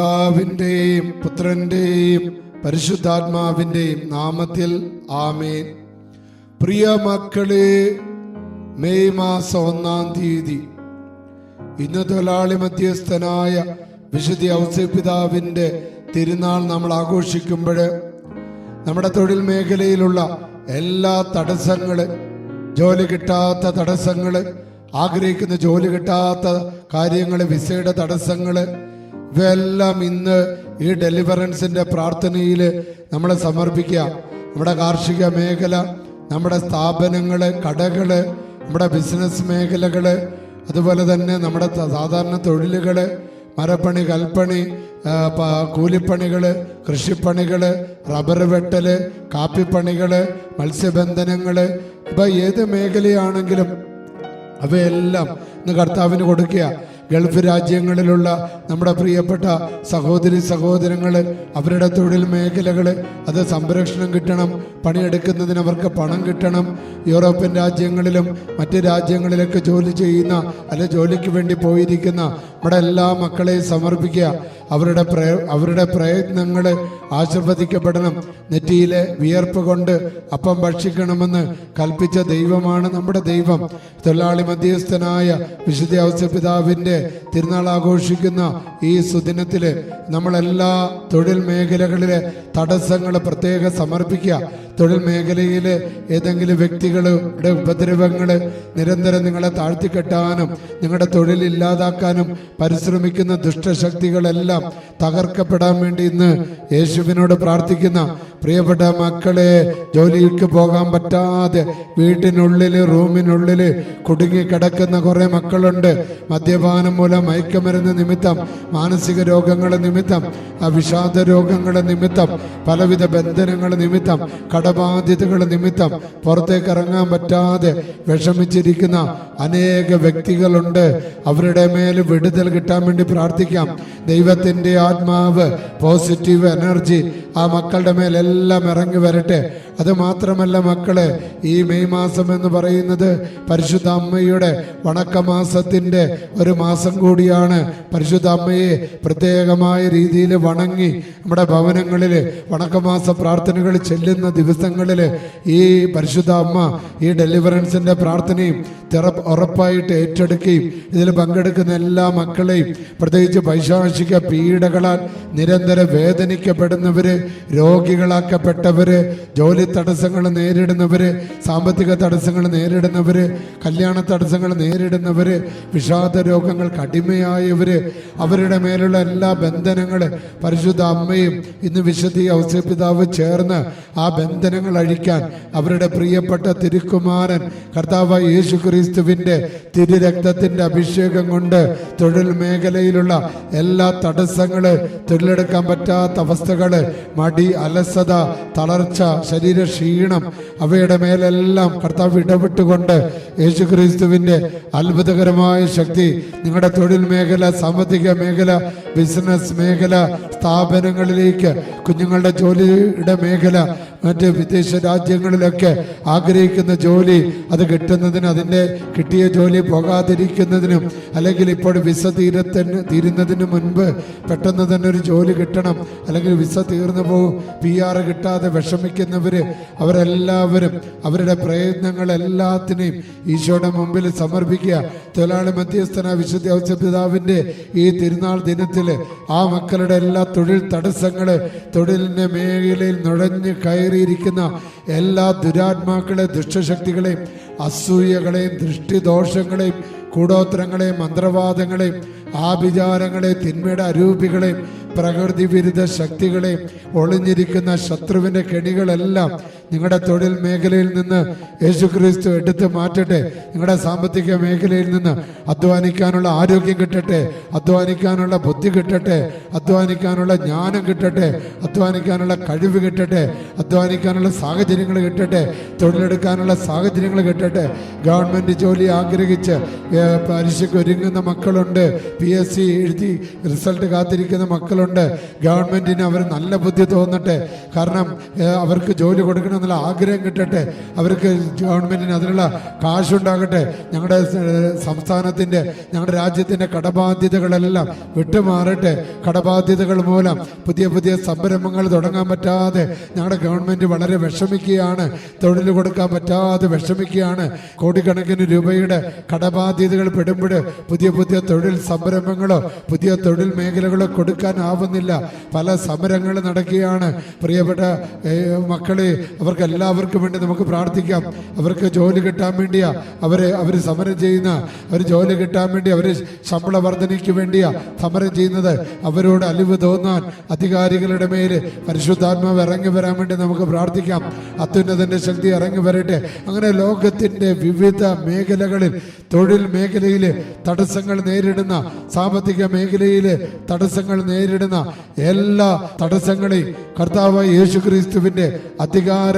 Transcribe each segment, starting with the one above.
പിതാവിന്റെയും പുത്രന്റെയും പരിശുദ്ധാത്മാവിന്റെയും നാമത്തിൽ ആമേൻ. പ്രിയ മക്കളെ മെയ് മാസം ഒന്നാം തീയതി ഇന്ന് തൊഴിലാളി മധ്യസ്ഥനായ വിശുദ്ധ ഔസ്യപിതാവിന്റെ തിരുനാൾ നമ്മൾ ആഘോഷിക്കുമ്പോൾ നമ്മുടെ തൊഴിൽ മേഖലയിലുള്ള എല്ലാ തടസ്സങ്ങൾ ജോലി കിട്ടാത്ത തടസ്സങ്ങൾ ആഗ്രഹിക്കുന്ന ജോലി കിട്ടാത്ത കാര്യങ്ങൾ വിസയുടെ തടസ്സങ്ങൾ ഇവയെല്ലാം ഇന്ന് ഈ ഡെലിവറൻസിന്റെ പ്രാർത്ഥനയിൽ നമ്മൾ സമർപ്പിക്കുക. നമ്മുടെ കാർഷിക മേഖല നമ്മുടെ സ്ഥാപനങ്ങൾ കടകൾ നമ്മുടെ ബിസിനസ് മേഖലകൾ അതുപോലെ തന്നെ നമ്മുടെ സാധാരണ തൊഴിലുകൾ മരപ്പണി കൽപ്പണി കൂലിപ്പണികൾ കൃഷിപ്പണികൾ റബ്ബർ വെട്ടൽ കാപ്പിപ്പണികൾ മത്സ്യബന്ധനങ്ങൾ ഇപ്പൊ ഏത് മേഖലയാണെങ്കിലും അവയെല്ലാം ഇന്ന് കർത്താവിന് കൊടുക്കുക. ഗൾഫ് രാജ്യങ്ങളിലുള്ള നമ്മുടെ പ്രിയപ്പെട്ട സഹോദരി സഹോദരങ്ങൾ അവരുടെ തൊഴിൽ മേഖലകൾ അത് സംരക്ഷണം കിട്ടണം പണിയെടുക്കുന്നതിന് അവർക്ക് പണം കിട്ടണം. യൂറോപ്യൻ രാജ്യങ്ങളിലും മറ്റ് രാജ്യങ്ങളിലൊക്കെ ജോലി ചെയ്യുന്ന അല്ലെ ജോലിക്ക് വേണ്ടി പോയിരിക്കുന്ന നമ്മുടെ എല്ലാ മക്കളെയും സമർപ്പിക്കുക. അവരുടെ പ്രയ അവരുടെ പ്രയത്നങ്ങൾ ആശീർവദിക്കപ്പെടണം. നെറ്റിയിലെ വിയർപ്പ് കൊണ്ട് അപ്പം ഭക്ഷിക്കണമെന്ന് കൽപ്പിച്ച ദൈവമാണ് നമ്മുടെ ദൈവം. തൊഴിലാളി മധ്യസ്ഥനായ വിശുദ്ധ ഔസ്യപിതാവിന്റെ തിരുനാൾ ആഘോഷിക്കുന്ന ഈ സുദിനത്തിൽ നമ്മളെല്ലാ തൊഴിൽ മേഖലകളിലെ തടസ്സങ്ങൾ പ്രത്യേകം സമർപ്പിക്കുക. തൊഴിൽ മേഖലയിൽ ഏതെങ്കിലും വ്യക്തികളുടെ ഉപദ്രവങ്ങൾ നിരന്തരം നിങ്ങളെ താഴ്ത്തിക്കെട്ടാനും നിങ്ങളുടെ തൊഴിൽ ഇല്ലാതാക്കാനും പരിശ്രമിക്കുന്ന ദുഷ്ടശക്തികളെല്ലാം തകർക്കപ്പെടാൻ വേണ്ടി ഇന്ന് യേശുവിനോട് പ്രാർത്ഥിക്കുന്ന പ്രിയപ്പെട്ട മക്കളെ ജോലിക്ക് പോകാൻ പറ്റാതെ വീട്ടിനുള്ളിൽ റൂമിനുള്ളിൽ കുടുങ്ങി കിടക്കുന്ന കുറെ മക്കളുണ്ട്. മദ്യപാനം മൂലം മയക്കമരുന്ന് നിമിത്തം മാനസിക രോഗങ്ങൾ നിമിത്തം വിഷാദ രോഗങ്ങൾ നിമിത്തം പലവിധ ബന്ധനങ്ങൾ നിമിത്തം കടബാധ്യതകൾ നിമിത്തം പുറത്തേക്ക് ഇറങ്ങാൻ പറ്റാതെ വിഷമിച്ചിരിക്കുന്ന അനേക വ്യക്തികളുണ്ട്. അവരുടെ മേൽ വിടുതൽ കിട്ടാൻ വേണ്ടി പ്രാർത്ഥിക്കാം. ദൈവത്തിന്റെ ആത്മാവ് പോസിറ്റീവ് എനർജി ആ മക്കളുടെ മേലെല്ലാം ഇറങ്ങി വരട്ടെ. അത് മാത്രമല്ല മക്കളെ ഈ മെയ് മാസം എന്ന് പറയുന്നത് പരിശുദ്ധ അമ്മയുടെ വണക്കമാസത്തിന്റെ ഒരു മാസം കൂടിയാണ്. പരിശുദ്ധ അമ്മയെ പ്രത്യേകമായ രീതിയിൽ വണങ്ങി നമ്മുടെ ഭവനങ്ങളിൽ വണക്കമാസ പ്രാർത്ഥനകൾ ചെല്ലുന്ന ദിവസങ്ങളിൽ ഈ പരിശുദ്ധ അമ്മ ഈ ഡെലിവറൻസിന്റെ പ്രാർത്ഥനയും ഉറപ്പായിട്ട് ഏറ്റെടുക്കുകയും ഇതിൽ പങ്കെടുക്കുന്ന എല്ലാ മക്കളെയും പ്രത്യേകിച്ച് പൈശാചിക പീഡകളാൽ നിരന്തരം വേദനിക്കപ്പെടുന്നവര് രോഗികളാക്കപ്പെട്ടവര് ജോലി തടസ്സങ്ങൾ നേരിടുന്നവര് സാമ്പത്തിക തടസ്സങ്ങൾ നേരിടുന്നവര് കല്യാണ തടസ്സങ്ങൾ നേരിടുന്നവര് വിഷാദ രോഗങ്ങൾക്ക് അടിമയായവര് അവരുടെ മേലുള്ള എല്ലാ ബന്ധനങ്ങൾ പരിശുദ്ധ അമ്മയും ഇന്ന് വിശുദ്ധി ഔസ്യപിതാവ് ചേർന്ന് ആ ബന്ധനങ്ങൾ അഴിക്കാൻ അവരുടെ പ്രിയപ്പെട്ട തിരുക്കുമാരൻ കർത്താവ് യേശു ക്രിസ്തുവിന്റെ തിരുരക്തത്തിന്റെ അഭിഷേകം കൊണ്ട് തൊഴിൽ മേഖലയിലുള്ള എല്ലാ തടസ്സങ്ങൾ തൊഴിലെടുക്കാൻ പറ്റാത്ത അവസ്ഥകൾ മടി അലസത തളർച്ച ശരീര ക്ഷീണം അവയുടെ മേലെല്ലാം കർത്താവ് ഇടപെട്ടുകൊണ്ട് യേശു ക്രിസ്തുവിന്റെ അത്ഭുതകരമായ ശക്തി നിങ്ങളുടെ തൊഴിൽ മേഖല സാമ്പത്തിക മേഖല ബിസിനസ് മേഖല സ്ഥാപനങ്ങളിലേക്ക് കുഞ്ഞുങ്ങളുടെ ജോലിയുടെ മേഖല മറ്റ് വിദേശ രാജ്യങ്ങളിലൊക്കെ ആഗ്രഹിക്കുന്ന ജോലി അത് കിട്ടുന്നതിന് അതിന്റെ കിട്ടിയ ജോലി പോകാതിരിക്കുന്നതിനും അല്ലെങ്കിൽ ഇപ്പോൾ വിസ തീരത്തിന് തീരുന്നതിന് മുൻപ് പെട്ടെന്ന് തന്നെ ഒരു ജോലി കിട്ടണം അല്ലെങ്കിൽ വിസ തീർന്നു പോകും. പി ആർ കിട്ടാതെ വിഷമിക്കുന്നവർ അവരെല്ലാവരും അവരുടെ പ്രയത്നങ്ങളെല്ലാത്തിനെയും ഈശോയുടെ മുമ്പിൽ സമർപ്പിക്കുക. തൊഴിലാളി മധ്യസ്ഥന വിശുദ്ധ പിതാവിന്റെ ഈ തിരുനാൾ ദിനത്തിൽ ആ മക്കളുടെ എല്ലാ തൊഴിൽ തടസ്സങ്ങൾ തൊഴിലിന്റെ മേഖലയിൽ നുഴഞ്ഞു കയറിയിരിക്കുന്ന എല്ലാ ദുരാത്മാക്കളെ ദുഷ്ടശക്തികളെയും അസൂയകളെയും ദൃഷ്ടിദോഷങ്ങളെയും കൂടോത്രങ്ങളെയും മന്ത്രവാദങ്ങളെയും ആഭിചാരങ്ങളെ തിന്മയുടെ അരൂപികളെയും പ്രകൃതി വിരുദ്ധ ശക്തികളെയും ഒളിഞ്ഞിരിക്കുന്ന ശത്രുവിന്റെ കെണികളെല്ലാം നിങ്ങളുടെ തൊഴിൽ മേഖലയിൽ നിന്ന് യേശുക്രിസ്തു എടുത്ത് മാറ്റട്ടെ. നിങ്ങളുടെ സാമ്പത്തിക മേഖലയിൽ നിന്ന് അധ്വാനിക്കാനുള്ള ആരോഗ്യം കിട്ടട്ടെ. അധ്വാനിക്കാനുള്ള ബുദ്ധി കിട്ടട്ടെ. അധ്വാനിക്കാനുള്ള ജ്ഞാനം കിട്ടട്ടെ. അധ്വാനിക്കാനുള്ള കഴിവ് കിട്ടട്ടെ. അധ്വാനിക്കാനുള്ള സാഹചര്യങ്ങൾ കിട്ടട്ടെ. തൊഴിലെടുക്കാനുള്ള സാഹചര്യങ്ങൾ കിട്ടട്ടെ. ഗവൺമെന്റ് ജോലി ആഗ്രഹിച്ച് പരീക്ഷയ്ക്ക് ഒരുങ്ങുന്ന മക്കളുണ്ട്. പി എസ് സി എഴുതി റിസൾട്ട് കാത്തിരിക്കുന്ന മക്കളുണ്ട്. ഗവൺമെന്റിന് അവർ നല്ല ബുദ്ധി തോന്നട്ടെ. കാരണം അവർക്ക് ജോലി കൊടുക്കണം നല്ല ആഗ്രഹം കിട്ടട്ടെ. അവർക്ക് ഗവൺമെന്റിന് അതിനുള്ള കാശുണ്ടാകട്ടെ. ഞങ്ങളുടെ സംസ്ഥാനത്തിന്റെ ഞങ്ങളുടെ രാജ്യത്തിന്റെ കടബാധ്യതകളെല്ലാം വിട്ടുമാറട്ടെ. കടബാധ്യതകൾ മൂലം പുതിയ പുതിയ സംരംഭങ്ങൾ തുടങ്ങാൻ പറ്റാതെ ഞങ്ങളുടെ ഗവൺമെന്റ് വളരെ വിഷമിക്കുകയാണ്. തൊഴിൽ കൊടുക്കാൻ പറ്റാതെ വിഷമിക്കുകയാണ്. കോടിക്കണക്കിന് രൂപയുടെ കടബാധ്യതകൾ പെടുമ്പോൾ പുതിയ പുതിയ തൊഴിൽ സംരംഭങ്ങളോ പുതിയ തൊഴിൽ മേഖലകളോ കൊടുക്കാനാവുന്നില്ല. പല സമരങ്ങൾ നടക്കുകയാണ്. പ്രിയപ്പെട്ട മക്കളെ മക്കളെ അവർക്ക് എല്ലാവർക്കും വേണ്ടി നമുക്ക് പ്രാർത്ഥിക്കാം. അവർക്ക് ജോലി കിട്ടാൻ വേണ്ടിയാ അവരെ അവർ സമരം ചെയ്യുന്ന അവർ ജോലി കിട്ടാൻ വേണ്ടി അവർ ശമ്പള വർധനയ്ക്ക് വേണ്ടിയാ സമരം ചെയ്യുന്നത്. അവരോട് അലിവ് തോന്നാൻ അധികാരികളുടെ മേൽ പരിശുദ്ധാത്മാവ് ഇറങ്ങി വരാൻ വേണ്ടി നമുക്ക് പ്രാർത്ഥിക്കാം. അത്യുന്നതന്റെ ശക്തി ഇറങ്ങി വരട്ടെ. അങ്ങനെ ലോകത്തിന്റെ വിവിധ മേഖലകളിൽ തൊഴിൽ മേഖലയിൽ തടസ്സങ്ങൾ നേരിടുന്ന സാമ്പത്തിക മേഖലയിൽ തടസ്സങ്ങൾ നേരിടുന്ന എല്ലാ തടസ്സങ്ങളെയും കർത്താവ് യേശു ക്രിസ്തുവിന്റെ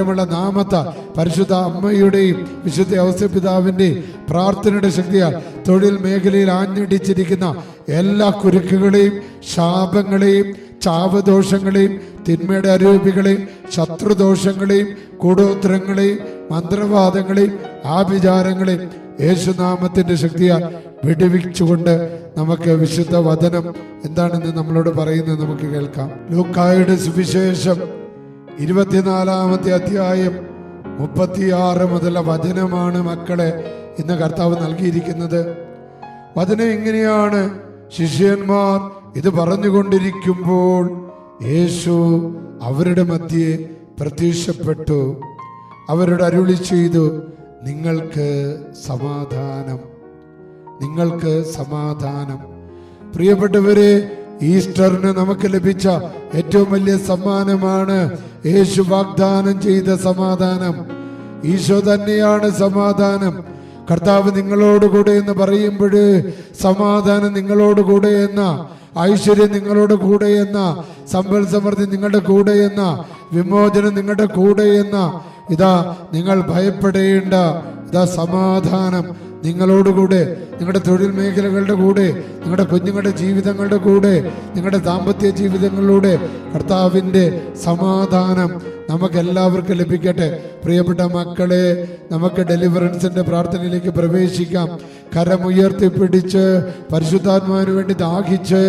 അധികാരമുള്ള നാമത്ത പരിശുദ്ധ അമ്മയുടെയും വിശുദ്ധ ഔസപിതാവിന്റെയും പ്രാർത്ഥനയുടെ ശക്തിയാൽ തൊഴിൽ മേഖലയിൽ ആഞ്ഞടിച്ചിരിക്കുന്ന എല്ലാ കുരുക്കുകളെയും ശാപങ്ങളെയും ചാവദോഷങ്ങളെയും തിന്മയുടെ അരൂപികളെയും ശത്രുദോഷങ്ങളെയും കൂടോത്രങ്ങളെയും മന്ത്രവാദങ്ങളെയും ആഭിചാരങ്ങളെയും യേശുനാമത്തിന്റെ ശക്തിയാൽ വിടുവിച്ചുകൊണ്ട് നമുക്ക് വിശുദ്ധ വചനം എന്താണെന്ന് നമ്മളോട് പറയുന്നത് നമുക്ക് കേൾക്കാം. ലൂക്കായുടെ സുവിശേഷം ഇരുപത്തിനാലാമത്തെ അധ്യായം മുപ്പത്തിയാറ് മുതലുള്ള വചനമാണ് മക്കളെ ഇന്ന് കർത്താവ് നൽകിയിരിക്കുന്നത്. വചനം എങ്ങനെയാണ് ശിഷ്യന്മാർ ഇത് പറഞ്ഞുകൊണ്ടിരിക്കുമ്പോൾ യേശു അവരുടെ മധ്യേ പ്രത്യക്ഷപ്പെട്ടു. അവരുടെ അരുളി ചെയ്തു നിങ്ങൾക്ക് സമാധാനം. നിങ്ങൾക്ക് സമാധാനം. പ്രിയപ്പെട്ടവരെ ഈസ്റ്ററിന് നമുക്ക് ലഭിച്ച ഏറ്റവും വലിയ സമ്മാനമാണ് യേശു വാഗ്ദാനം ചെയ്ത സമാധാനം. ഈശോ തന്നെയാണ് സമാധാനം. കർത്താവ് നിങ്ങളോട് കൂടെ എന്ന് പറയുമ്പോൾ സമാധാനം നിങ്ങളോട് കൂടെ എന്ന ഐശ്വര്യം നിങ്ങളോട് കൂടെ എന്ന സമ്പൽ സമൃദ്ധി നിങ്ങളുടെ കൂടെ എന്ന വിമോചനം നിങ്ങളുടെ കൂടെ എന്ന ഇതാ നിങ്ങൾ ഭയപ്പെടേണ്ട ഇതാ സമാധാനം. നിങ്ങളോടുകൂടെ നിങ്ങളുടെ തൊഴിൽ മേഖലകളുടെ കൂടെ നിങ്ങളുടെ കുഞ്ഞുങ്ങളുടെ ജീവിതങ്ങളുടെ കൂടെ നിങ്ങളുടെ ദാമ്പത്യ ജീവിതങ്ങളിലൂടെ കർത്താവിന്റെ സമാധാനം നമുക്ക് എല്ലാവർക്കും ലഭിക്കട്ടെ. പ്രിയപ്പെട്ട മക്കളെ നമുക്ക് ഡെലിവറൻസിന്റെ പ്രാർത്ഥനയിലേക്ക് പ്രവേശിക്കാം. കരമുയർത്തി പിടിച്ച് പരിശുദ്ധാത്മാവിന് വേണ്ടി ദാഹിച്ച്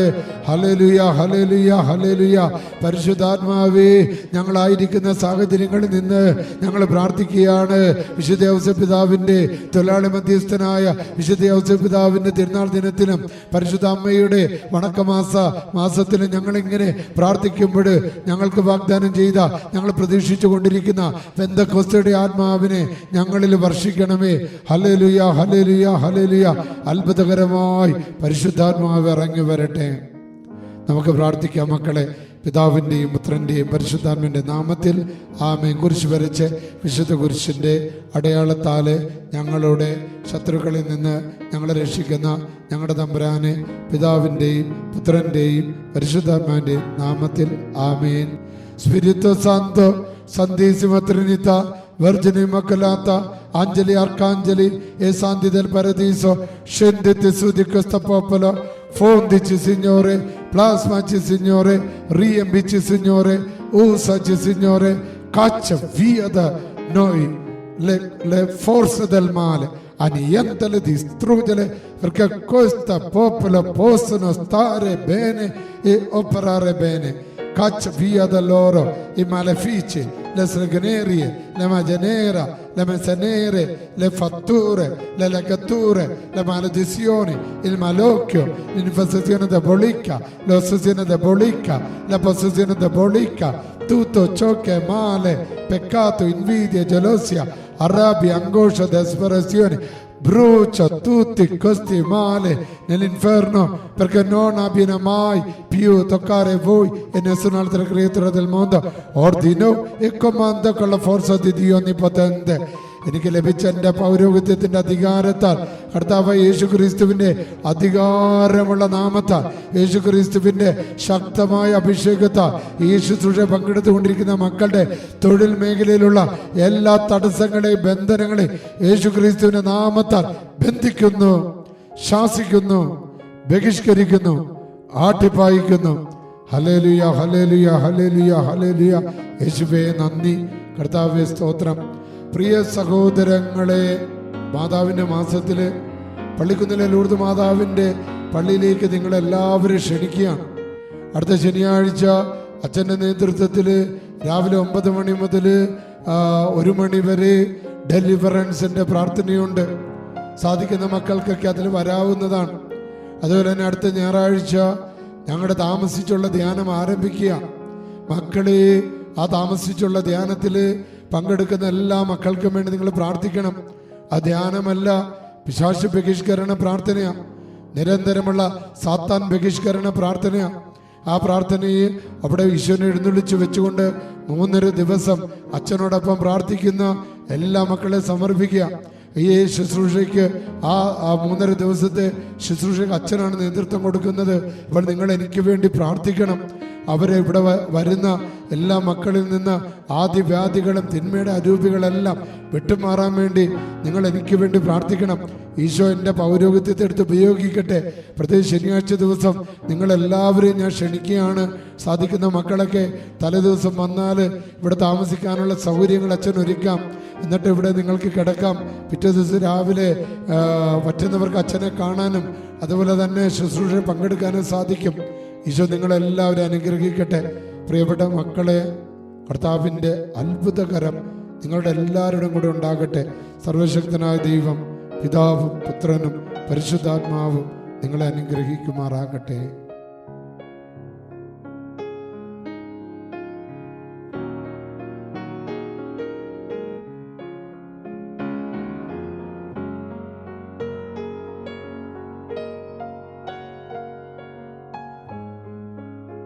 ഹലലുയ ഹലലുയ ഹലലുയ പരിശുദ്ധാത്മാവേ ഞങ്ങളായിരിക്കുന്ന സാഹചര്യങ്ങളിൽ നിന്ന് ഞങ്ങൾ പ്രാർത്ഥിക്കുകയാണ്. വിശുദ്ധ ഔസപിതാവിന്റെ തൊഴിലാളി മധ്യസ്ഥനായ വിശുദ്ധ ഔസപിതാവിന്റെ തിരുനാൾ ദിനത്തിലും പരിശുദ്ധ അമ്മയുടെ വണക്കമാസ മാസത്തിലും ഞങ്ങളിങ്ങനെ പ്രാർത്ഥിക്കുമ്പോൾ ഞങ്ങൾക്ക് വാഗ്ദാനം ചെയ്ത ഞങ്ങൾ പ്രതീക്ഷിച്ചു കൊണ്ടിരിക്കുന്ന പെന്തക്കോസ്തയുടെ ആത്മാവിനെ ഞങ്ങളിൽ വർഷിക്കണമേ. ഹലേലുയ ഹലേലുയ ഹലേലുയ അത്ഭുതകരമായി പരിശുദ്ധാത്മാവ് ഇറങ്ങി വരട്ടെ. നമുക്ക് പ്രാർത്ഥിക്കാം മക്കളെ. പിതാവിന്റെയും പുത്രന്റെയും പരിശുദ്ധാത്മന്റെ നാമത്തിൽ ആമേ കുരിശ് വരച്ച് വിശുദ്ധ കുരിശിന്റെ അടയാളത്താൽ ഞങ്ങളുടെ ശത്രുക്കളിൽ നിന്ന് ഞങ്ങളെ രക്ഷിക്കുന്ന ഞങ്ങളുടെ തമ്പുരാനെ പിതാവിന്റെയും പുത്രന്റെയും പരിശുദ്ധാത്മാന്റെയും നാമത്തിൽ ആമേൻ. സ്പിരിത്വ Santo സന്ദേശിമ ട്രിനിത Vergine Immacolata, Angeli Arcangeli e Santi del Paradiso, scendete su di questo popolo, fondici Signore, plasmaci Signore, riempici Signore, usaci Signore, caccia via da noi le, le forze del male, annientale, distruggere, perché questo popolo possano stare bene e operare bene. Caccia via da loro i malefici, le stregherie, le magie nere, le messe nere, le fatture, le legature, le maledizioni, il malocchio, l'infestazione diabolica, l'ossessione diabolica, la possessione diabolica, tutto ciò che è male, peccato, invidia, gelosia, arrabbia, angoscia, disperazione, brucia tutti questi mali nell'inferno perché non abbiano mai più toccare voi e nessun'altra creatura del mondo. Ordino e comando con la forza di Dio Onnipotente. എനിക്ക് ലഭിച്ച എന്റെ പൗരോഹിത്യത്തിന്റെ അധികാരത്താൽ കർത്താവ് യേശു ക്രിസ്തുവിന്റെ അധികാരമുള്ള നാമത്താൽ യേശു ക്രിസ്തുവിന്റെ ശക്തമായ അഭിഷേകത്താൽ ഈ ശുശ്രൂഷ പങ്കെടുത്തുകൊണ്ടിരിക്കുന്ന മക്കളുടെ തൊഴിൽ മേഖലയിലുള്ള എല്ലാ തടസ്സങ്ങളെയും ബന്ധനങ്ങളെയും യേശു ക്രിസ്തുവിന്റെ നാമത്താൽ ബന്ധിക്കുന്നു ശാസിക്കുന്നു ബഹിഷ്കരിക്കുന്നു ആട്ടിപ്പായിക്കുന്നു. ഹലേലുയ ഹലേലുയ ഹലേലുയ ഹലേലുയ യേശുവേ നന്ദി. കർത്താവ്യ സ്തോത്രം. പ്രിയ സഹോദരങ്ങളെ മാതാവിന്റെ മാസത്തിൽ പള്ളിക്കുന്നിലെ ലൂർദ് മാതാവിന്റെ പള്ളിയിലേക്ക് നിങ്ങളെല്ലാവരും ക്ഷണിക്കുകയാണ്. അടുത്ത ശനിയാഴ്ച അച്ഛന്റെ നേതൃത്വത്തിൽ രാവിലെ ഒമ്പത് മണി മുതൽ ഒരു മണി വരെ ഡെലിവറൻസിന്റെ പ്രാർത്ഥനയുണ്ട്. സാധിക്കുന്ന മക്കൾക്കൊക്കെ അതിൽ വരാവുന്നതാണ്. അതുപോലെ തന്നെ അടുത്ത ഞായറാഴ്ച ഞങ്ങളുടെ താമസിച്ചുള്ള ധ്യാനം ആരംഭിക്കുക. മക്കളെ ആ താമസിച്ചുള്ള ധ്യാനത്തിൽ പങ്കെടുക്കുന്ന എല്ലാ മക്കൾക്കും വേണ്ടി നിങ്ങൾ പ്രാർത്ഥിക്കണം. ആ ധ്യാനമല്ല പിശാശു ബഹിഷ്കരണ പ്രാർത്ഥനയാണ് നിരന്തരമുള്ള സാത്താൻ ബഹിഷ്കരണ പ്രാർത്ഥനയാണ് ആ പ്രാർത്ഥനയെ അവിടെ ഈശ്വരനെ എഴുന്നള്ളിച്ച് വെച്ചുകൊണ്ട് മൂന്നര ദിവസം അച്ഛനോടൊപ്പം പ്രാർത്ഥിക്കുന്ന എല്ലാ മക്കളെ സമർപ്പിക്കുക. ഈ ശുശ്രൂഷയ്ക്ക് ആ മൂന്നര ദിവസത്തെ ശുശ്രൂഷയ്ക്ക് അച്ഛനാണ് നേതൃത്വം കൊടുക്കുന്നത്. ഇപ്പോൾ നിങ്ങൾ എനിക്ക് വേണ്ടി പ്രാർത്ഥിക്കണം. അവരെ ഇവിടെ വരുന്ന എല്ലാ മക്കളിൽ നിന്ന് ആദിവ്യാധികളും തിന്മയുടെ അരൂപികളെല്ലാം വിട്ടുമാറാൻ വേണ്ടി നിങ്ങൾ എനിക്ക് വേണ്ടി പ്രാർത്ഥിക്കണം. ഈശോ എന്റെ പൗരോഹിത്യത്തെ എടുത്ത് ഉപയോഗിക്കട്ടെ. പ്രത്യേകിച്ച് ശനിയാഴ്ച ദിവസം നിങ്ങളെല്ലാവരെയും ഞാൻ ക്ഷണിക്കുകയാണ്. സാധിക്കുന്ന മക്കളൊക്കെ തലേദിവസം വന്നാൽ ഇവിടെ താമസിക്കാനുള്ള സൗകര്യങ്ങൾ അച്ഛൻ ഒരുക്കാം. എന്നിട്ട് ഇവിടെ നിങ്ങൾക്ക് കിടക്കാം. പിറ്റേ ദിവസം രാവിലെ പറ്റുന്നവർക്ക് അച്ഛനെ കാണാനും അതുപോലെ തന്നെ ശുശ്രൂഷ പങ്കെടുക്കാനും സാധിക്കും. ഈശോ നിങ്ങളെല്ലാവരും അനുഗ്രഹിക്കട്ടെ. പ്രിയപ്പെട്ട മക്കളെ കർത്താവിന്റെ അത്ഭുതകരം നിങ്ങളുടെ എല്ലാവരുടെയും കൂടെ ഉണ്ടാകട്ടെ. സർവശക്തനായ ദൈവം പിതാവും പുത്രനും പരിശുദ്ധാത്മാവും നിങ്ങളെ അനുഗ്രഹിക്കുമാറാകട്ടെ.